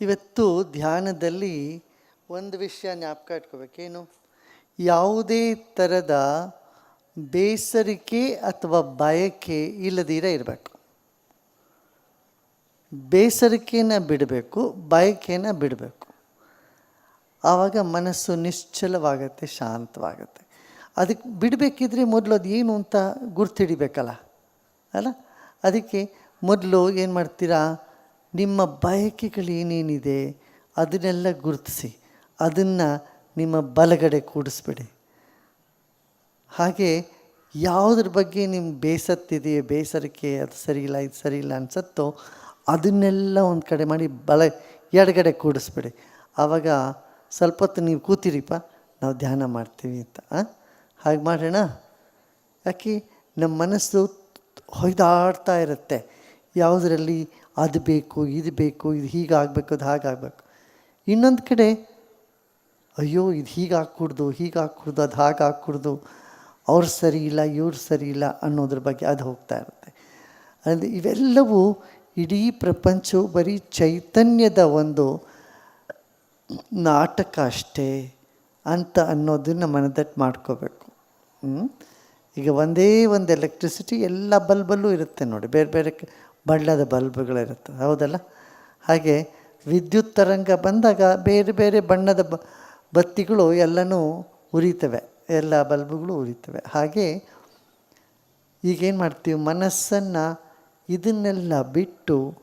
ಇವತ್ತು ಧ್ಯಾನದಲ್ಲಿ ಒಂದು ವಿಷಯ ಜ್ಞಾಪಕ ಇಟ್ಕೋಬೇಕೇನು? ಯಾವುದೇ ಥರದ ಬೇಸರಿಕೆ ಅಥವಾ ಬಯಕೆ ಇಲ್ಲದಿರ ಇರಬೇಕು. ಬೇಸರಿಕೆನ ಬಿಡಬೇಕು, ಬಯಕೆನ ಬಿಡಬೇಕು. ಆವಾಗ ಮನಸ್ಸು ನಿಶ್ಚಲವಾಗತ್ತೆ, ಶಾಂತವಾಗತ್ತೆ. ಅದಕ್ಕೆ ಬಿಡಬೇಕಿದ್ರೆ ಮೊದಲು ಅದು ಏನು ಅಂತ ಗುರ್ತಿಡಿಬೇಕಲ್ಲ? ಅಲ್ಲ? ಅದಕ್ಕೆ ಮೊದಲು ಏನು ಮಾಡ್ತೀರಾ? ನಿಮ್ಮ ಬಯಕೆಗಳು ಏನೇನಿದೆ ಅದನ್ನೆಲ್ಲ ಗುರುತಿಸಿ, ಅದನ್ನು ನಿಮ್ಮ ಬಲಗಡೆ ಕೂಡಿಸ್ಬಿಡಿ. ಹಾಗೆ ಯಾವುದ್ರ ಬಗ್ಗೆ ನಿಮ್ಮ ಬೇಸತ್ತಿದೆಯೋ, ಬೇಸರಿಕೆ ಅದು ಸರಿಯಿಲ್ಲ ಇದು ಸರಿಯಿಲ್ಲ ಅನಿಸತ್ತೋ, ಅದನ್ನೆಲ್ಲ ಒಂದು ಕಡೆ ಮಾಡಿ ಬಲ ಎಡಗಡೆ ಕೂಡಿಸ್ಬಿಡಿ. ಆವಾಗ ಸ್ವಲ್ಪ ಹೊತ್ತು ನೀವು ಕೂತಿರಿಪ್ಪ, ನಾವು ಧ್ಯಾನ ಮಾಡ್ತೀವಿ ಅಂತ ಹಾಗೆ ಮಾಡೋಣ? ಯಾಕೆ ನಮ್ಮ ಮನಸ್ಸು ಹೊಯ್ದಾಡ್ತಾ ಇರುತ್ತೆ. ಯಾವುದರಲ್ಲಿ ಅದು ಬೇಕು, ಇದು ಬೇಕು, ಇದು ಹೀಗಾಗಬೇಕು, ಅದು ಹಾಗಾಗಬೇಕು. ಇನ್ನೊಂದು ಕಡೆ, ಅಯ್ಯೋ, ಇದು ಹೀಗೆ ಹಾಕ್ಕೊಡ್ದು ಹೀಗೆ ಹಾಕ್ಕೊಡ್ದು ಅದು ಹಾಗೆ ಅವ್ರು ಸರಿ ಇಲ್ಲ, ಇವ್ರು ಸರಿ ಇಲ್ಲ ಅನ್ನೋದ್ರ ಬಗ್ಗೆ ಅದು ಹೋಗ್ತಾ ಇರುತ್ತೆ. ಅಂದರೆ ಇವೆಲ್ಲವೂ ಇಡೀ ಪ್ರಪಂಚವು ಬರೀ ಚೈತನ್ಯದ ಒಂದು ನಾಟಕ ಅಷ್ಟೇ ಅಂತ ಅನ್ನೋದನ್ನ ಮನದಟ್ಟು ಮಾಡ್ಕೋಬೇಕು? ಈಗ ಒಂದೇ ಒಂದು ಎಲೆಕ್ಟ್ರಿಸಿಟಿ ಎಲ್ಲ ಬಲ್ಬಲ್ಲೂ ಇರುತ್ತೆ ನೋಡಿ, ಬೇರೆ ಬೇರೆ ಬಣ್ಣದ ಬಲ್ಬ್ಗಳಿರುತ್ತೆ. ಹೌದಲ್ಲ? ಹಾಗೆ ವಿದ್ಯುತ್ ತರಂಗ ಬಂದಾಗ ಬೇರೆ ಬೇರೆ ಬಣ್ಣದ ಬ ಬತ್ತಿಗಳು ಎಲ್ಲನೂ ಉರಿತವೆ. ಎಲ್ಲ ಬಲ್ಬ್ಗಳು ಉರಿತವೆ. ಹಾಗೆ ಈಗೇನು ಮಾಡ್ತೀವಿ? ಮನಸ್ಸನ್ನು ಇದನ್ನೆಲ್ಲ ಬಿಟ್ಟು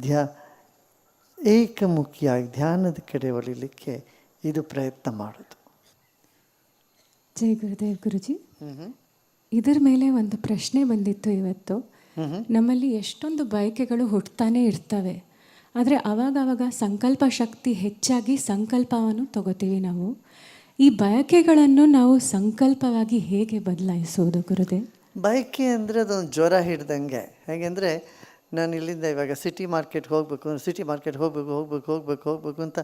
ಧ್ಯ ಏಕಮುಖಿಯಾಗಿ ಧ್ಯಾನದ ಕಡೆ ಒಲಿಲಿಕ್ಕೆ ಇದು ಪ್ರಯತ್ನ ಮಾಡೋದು. ಜೈ ಗುರುದೇವ್ ಗುರುಜಿ. ಇದರ ಮೇಲೆ ಒಂದು ಪ್ರಶ್ನೆ ಬಂದಿತ್ತು ಇವತ್ತು. ನಮ್ಮಲ್ಲಿ ಎಷ್ಟೊಂದು ಬಯಕೆಗಳು ಹುಟ್ಟತಾನೆ ಇರ್ತವೆ. ಆದರೆ ಅವಾಗವಾಗ ಅವಾಗ ಸಂಕಲ್ಪ ಶಕ್ತಿ ಹೆಚ್ಚಾಗಿ ಸಂಕಲ್ಪವನ್ನು ತಗೋತೀವಿ ನಾವು. ಈ ಬಯಕೆಗಳನ್ನು ನಾವು ಸಂಕಲ್ಪವಾಗಿ ಹೇಗೆ ಬದಲಾಯಿಸೋದು ಗುರುದೇ? ಬಯಕೆ ಅಂದರೆ ಅದೊಂದು ಜ್ವರ ಹಿಡ್ದಂಗೆ. ಹೇಗೆಂದರೆ ನಾನು ಇಲ್ಲಿಂದ ಇವಾಗ ಸಿಟಿ ಮಾರ್ಕೆಟ್ಗೆ ಹೋಗಬೇಕು, ಸಿಟಿ ಮಾರ್ಕೆಟ್ ಹೋಗ್ಬೇಕು ಹೋಗ್ಬೇಕು ಹೋಗ್ಬೇಕು ಹೋಗ್ಬೇಕು ಅಂತ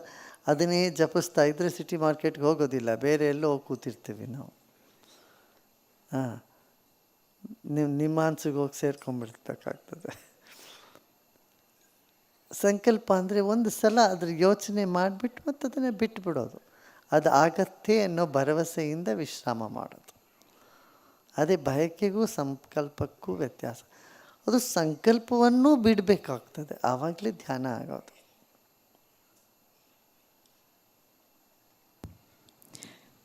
ಅದನ್ನೇ ಜಪಿಸ್ತಾ ಇದ್ದರೆ ಸಿಟಿ ಮಾರ್ಕೆಟ್ಗೆ ಹೋಗೋದಿಲ್ಲ. ಬೇರೆ ಎಲ್ಲೋ ಹೋಗಿ ಕೂತಿರ್ತೀವಿ ನಾವು. ಹಾಂ. ನೀವು ನಿಮ್ಮ ಅನ್ಸಿಗೆ ಹೋಗಿ ಸೇರ್ಕೊಂಡ್ಬಿಡ್ಬೇಕಾಗ್ತದೆ ಸಂಕಲ್ಪ ಅಂದರೆ ಒಂದು ಸಲ ಅದ್ರ ಯೋಚನೆ ಮಾಡಿಬಿಟ್ಟು ಮತ್ತು ಅದನ್ನು ಬಿಟ್ಟುಬಿಡೋದು ಅದು ಆಗತ್ತೆ ಅನ್ನೋ ಭರವಸೆಯಿಂದ ವಿಶ್ರಾಮ ಮಾಡೋದು. ಅದೇ ಬಯಕೆಗೂ ಸಂಕಲ್ಪಕ್ಕೂ ವ್ಯತ್ಯಾಸ. ಅದು ಸಂಕಲ್ಪವನ್ನು ಬಿಡಬೇಕಾಗ್ತದೆ. ಆವಾಗಲೇ ಧ್ಯಾನ ಆಗೋದು.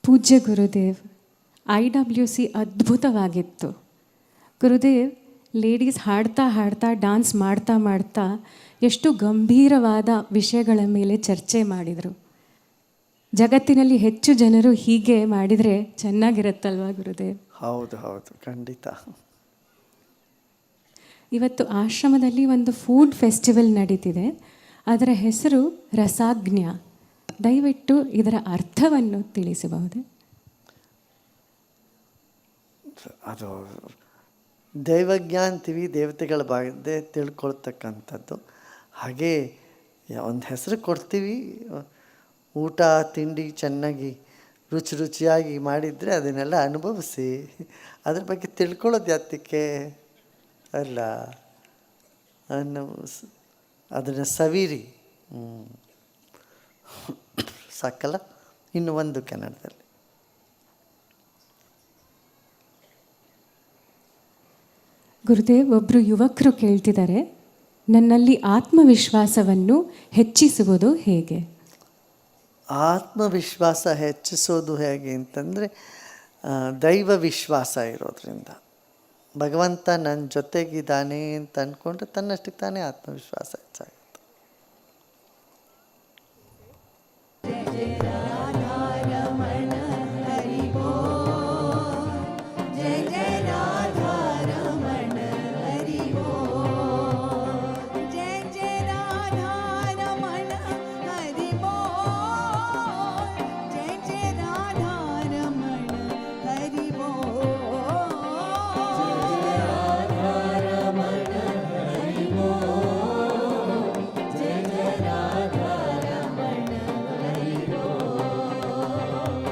ಪೂಜ್ಯ ಗುರುದೇವ್, ಐ ಡಬ್ಲ್ಯೂ ಸಿ ಅದ್ಭುತವಾಗಿತ್ತು. ಗುರುದೇವ್ ಲೇಡೀಸ್ ಹಾಡ್ತಾ ಹಾಡ್ತಾ ಡಾನ್ಸ್ ಮಾಡ್ತಾ ಮಾಡ್ತಾ ಎಷ್ಟು ಗಂಭೀರವಾದ ವಿಷಯಗಳ ಮೇಲೆ ಚರ್ಚೆ ಮಾಡಿದರು. ಜಗತ್ತಿನಲ್ಲಿ ಹೆಚ್ಚು ಜನರು ಹೀಗೆ ಮಾಡಿದರೆ ಚೆನ್ನಾಗಿರುತ್ತಲ್ವಾ ಗುರುದೇವ್? ಹೌದು ಹೌದು ಖಂಡಿತ. ಇವತ್ತು ಆಶ್ರಮದಲ್ಲಿ ಒಂದು ಫುಡ್ ಫೆಸ್ಟಿವಲ್ ನಡೀತಿದೆ. ಅದರ ಹೆಸರು ರಸಾಜ್ಞ ದಯವಿಟ್ಟು ಇದರ ಅರ್ಥವನ್ನು ತಿಳಿಸಬಹುದೇ? ಅದು ದೈವಜ್ಞ ಅಂತೀವಿ ದೇವತೆಗಳ ಬಗ್ಗೆ ತಿಳ್ಕೊಳ್ತಕ್ಕಂಥದ್ದು. ಹಾಗೆ ಒಂದು ಹೆಸರು ಕೊಡ್ತೀವಿ. ಊಟ, ತಿಂಡಿ ಚೆನ್ನಾಗಿ ರುಚಿ ರುಚಿಯಾಗಿ ಮಾಡಿದರೆ ಅದನ್ನೆಲ್ಲ ಅನುಭವಿಸಿ. ಅದ್ರ ಬಗ್ಗೆ ತಿಳ್ಕೊಳ್ಳೋದು ಯಾತಕ್ಕೆ? ಅಲ್ಲ, ಅನ್ನು ಅದನ್ನು ಸವಿರಿ. ಸಾಕಲ್ಲ? ಇನ್ನು ಒಂದು ಕನ್ನಡದಲ್ಲಿ. ಗುರುದೇವ್ ಒಬ್ಬರು ಯುವಕರು ಕೇಳ್ತಿದ್ದಾರೆ, ನನ್ನಲ್ಲಿ ಆತ್ಮವಿಶ್ವಾಸವನ್ನು ಹೆಚ್ಚಿಸುವುದು ಹೇಗೆ? ಆತ್ಮವಿಶ್ವಾಸ ಹೆಚ್ಚಿಸೋದು ಹೇಗೆ ಅಂತಂದರೆ ದೈವ ವಿಶ್ವಾಸ ಇರೋದ್ರಿಂದ. ಭಗವಂತ ನನ್ನ ಜೊತೆಗಿದ್ದಾನೆ ಅಂತ ಅಂದ್ಕೊಂಡ್ರೆ ತನ್ನಷ್ಟಕ್ಕೆ ತಾನೇ ಆತ್ಮವಿಶ್ವಾಸ ಹೆಚ್ಚಾಗುತ್ತೆ.